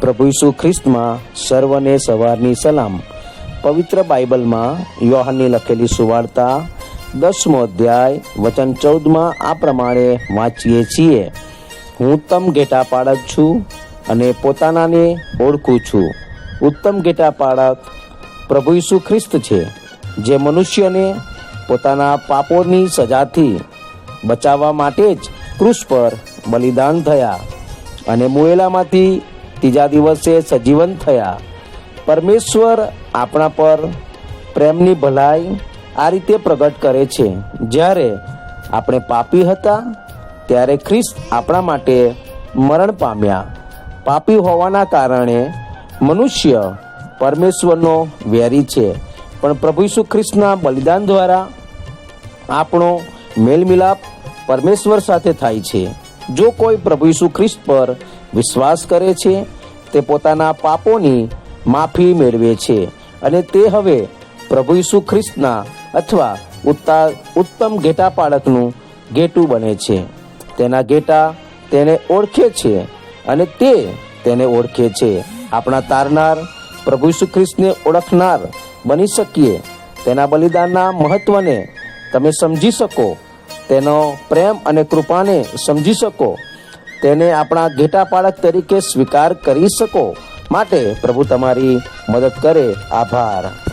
પ્રભુ ઈસુ ખ્રિસ્તમાં સર્વને સવારની સલામ. પવિત્ર બાઇબલમાં યોહાનની લખેલી સુવાર્તા દસમો અધ્યાય, વચન ચૌદમાં આ પ્રમાણે વાંચીએ છીએ. હું ઉત્તમ ઘેટા પાડક છું અને પોતાનાને ઓળખું છું. ઉત્તમ ઘેટા પાડક પ્રભુ ઈસુ ખ્રિસ્ત છે, જે મનુષ્યને પોતાના પાપોની સજાથી બચાવવા માટે જ ક્રૂસ પર બલિદાન થયા અને મુએલામાંથી ત્રીજા દિવસે સજીવન થયા. પરમેશ્વર આપણા પર પ્રેમની ભલાઈ આ રીતે પ્રગટ કરે છે. જ્યારે આપણે પાપી હતા, ત્યારે ખ્રિસ્ત આપણા માટે મરણ પામ્યા. પાપી હોવાના કારણે મનુષ્ય પરમેશ્વરનો વેરી છે. પણ પ્રભુ ઈસુ ખ્રિસ્તના બલિદાન દ્વારા આપણો મેલમિલાપ પરમેશ્વર સાથે થાય છે. જો કોઈ પ્રભુ ઈસુ ખ્રિસ્ત પર વિશ્વાસ કરે છે, તે પોતાના પાપોની માફી મેળવે છે. અને તે હવે પ્રભુ ઈસુ ખ્રિસ્તના અથવા ઉત્તા, ઉત્તમ ઘેટા પાળકનું ઘેટું બને છે. તેના ઘેટા તેને ઓળખે છે અને તે તેને ઓળખે છે. આપણા તારનાર પ્રભુ ઈસુ ખ્રિસ્તને ઓળખનાર બની શકીએ. તેના બલિદાનના મહત્વને તમે સમજી શકો. તેનો પ્રેમ અને કૃપાને સમજી શકો. તેને આપણા ઘેટા પાળક તરીકે સ્વીકાર કરી શકો. માટે પ્રભુ તમારી મદદ કરે. આભાર.